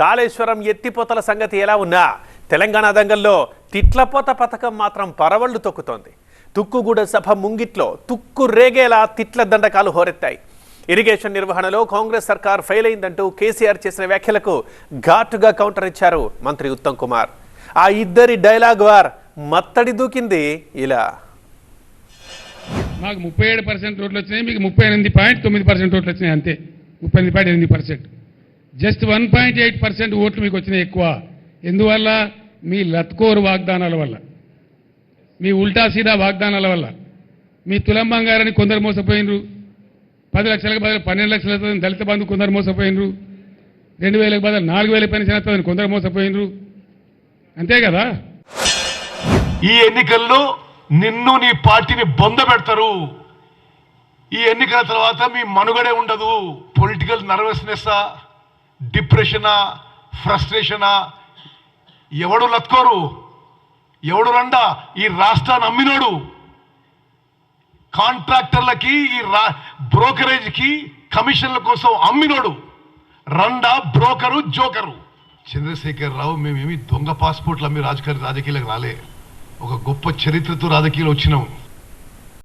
కాళేశ్వరం ఎత్తిపోతల సంగతి ఎలా ఉన్నా తెలంగాణ దంగల్లో తిట్లపోత పథకం మాత్రం పరవళ్ళు తొక్కుతోంది. తుక్కుగూడ సభ ముంగిట్లో తుక్కు రేగేలా తిట్ల దండకాలు హోరెత్తాయి. ఇరిగేషన్ నిర్వహణలో కాంగ్రెస్ సర్కార్ ఫెయిల్ అయిందంటూ కేసీఆర్ చేసిన వ్యాఖ్యలకు ఘాటుగా కౌంటర్ ఇచ్చారు మంత్రి ఉత్తమ్ కుమార్. ఆ ఇద్దరి డైలాగ్ వార్ మత్తడి దూకింది ఇలా. మాకు ముప్పై ఏడు పర్సెంట్ ఓట్లు వచ్చినాయి మీకు ముప్పై ఎనిమిది పాయింట్ తొమ్మిది పర్సెంట్ ఓట్లు వచ్చినాయి అంతే. ముప్పై ఎనిమిది పాయింట్ ఎనిమిది percent. Just one point eight percent ఓట్లు మీకు వచ్చినాయి ఎక్కువ. ఎందువల్ల? మీ లత్కోరు వాగ్దానాల వల్ల. మీ ఉల్టా సీదా వాగ్దానాల వల్ల. మీ తులం బంగారాన్ని కొందరు మోసపోయినరు. పది లక్షలకు బదులు పన్నెండు లక్షల దళిత బంధు కొందరు మోసపోయినరు. రెండు వేలకు బదులు నాలుగు వేల పెన్షన్ వస్తుందని కొందరు మోసపోయినరు. అంతే కదా? ఈ ఎన్నికల్లో నిన్ను నీ పార్టీని బొంద పెడతారు. ఈ ఎన్నికల తర్వాత మీ మనుగడే ఉండదు. పొలిటికల్ నర్వస్నెస్సా? డిప్రెషనా ఫ్రస్ట్రేషనా? ఎవడు లత్కోరు? ఎవడు రండా? ఈ రాష్ట్రాన్ని అమ్మినోడు కాంట్రాక్టర్లకి ఈ రా బ్రోకరేజ్కి కమిషన్ల కోసం అమ్మినోడు. రండా బ్రోకరు జోకరు. చంద్రశేఖర్ రావు మేమేమి దొంగ పాస్పోర్ట్లు అమ్మి రాజకీయ రాజకీయాలకు రాలే. ఒక గొప్ప చరిత్రతో రాజకీయాలు వచ్చినాము